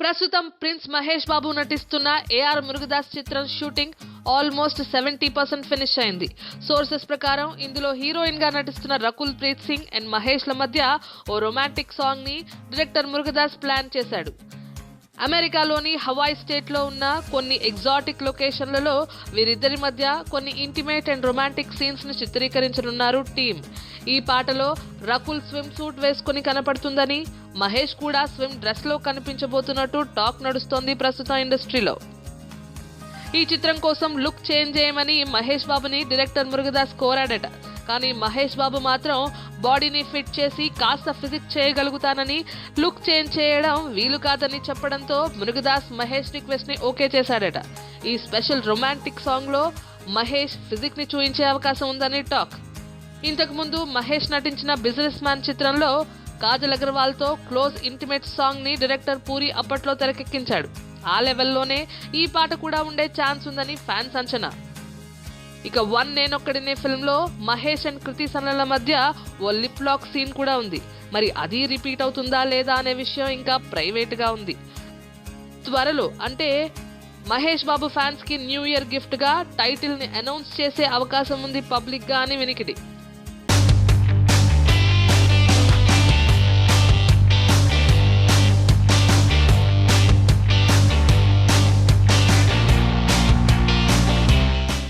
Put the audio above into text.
ప్రస్తుతం ప్రిన్స్ మహేష్ బాబు నటిస్తున్న ఏఆర్ మురుగదాస్ చిత్రం shooting almost seventy percent finish అయింది. సోర్సెస్ ప్రకారం ఇందులో హీరోయిన్గా నటిస్తున్న రకుల్ ప్రీత్ సింగ్ అండ్ మహేష్ ల మధ్య ఓ రొమాంటిక్ సాంగ్ని డైరెక్టర్ మురుగదాస్ ప్లాన్ చేశాడు. అమెరికాలోని హవాయ్ స్టేట్లో ఉన్న కొన్ని ఎగ్జాటిక్ లొకేషన్లలో వీరిద్దరి మధ్య కొన్ని ఇంటిమేట్ అండ్ రొమాంటిక్ సీన్స్ను చిత్రీకరించనున్నారు టీమ్. ఈ పాటలో రకుల్ స్విమ్ సూట్ వేసుకుని కనపడుతుందని మహేష్ కూడా స్విమ్ డ్రెస్లో కనిపించబోతున్నట్టు టాక్ నడుస్తోంది ప్రస్తుతం ఇండస్ట్రీలో. ఈ చిత్రం కోసం లుక్ చేంజ్ చేయమని మహేష్ బాబుని డైరెక్టర్ మురుగదాస్ కోరాడట. కానీ మహేష్ బాబు మాత్రం బాడీని ఫిట్ చేసి కాస్త ఫిజిక్ చేయగలుగుతానని లుక్ చేంజ్ చేయడం వీలు కాదని చెప్పడంతో మృగదాస్ మహేష్ రిక్వెస్ట్ని ఓకే చేశాడట. ఈ స్పెషల్ రొమాంటిక్ సాంగ్లో మహేష్ ఫిజిక్ని చూయించే అవకాశం ఉందని టాక్. ఇంతకు ముందు మహేష్ నటించిన బిజినెస్ మ్యాన్ చిత్రంలో కాజల్ అగర్వాల్తో క్లోజ్ ఇంటిమేట్ సాంగ్ని డైరెక్టర్ పూరి అప్పట్లో తెరకెక్కించాడు. ఆ లెవెల్లోనే ఈ పాట కూడా ఉండే ఛాన్స్ ఉందని ఫ్యాన్స్ అంచనా. ఇక వన్ నేనొక్కడినే ఫిల్మ్లో మహేష్ అండ్ కృతి సన్నల మధ్య ఓ లిప్ లాక్ సీన్ కూడా ఉంది. మరి అది రిపీట్ అవుతుందా లేదా అనే విషయం ఇంకా ప్రైవేట్గా ఉంది. త్వరలో అంటే మహేష్ బాబు ఫ్యాన్స్కి న్యూ ఇయర్ గిఫ్ట్గా టైటిల్ని అనౌన్స్ చేసే అవకాశం ఉంది పబ్లిక్గా అని వినికిడి.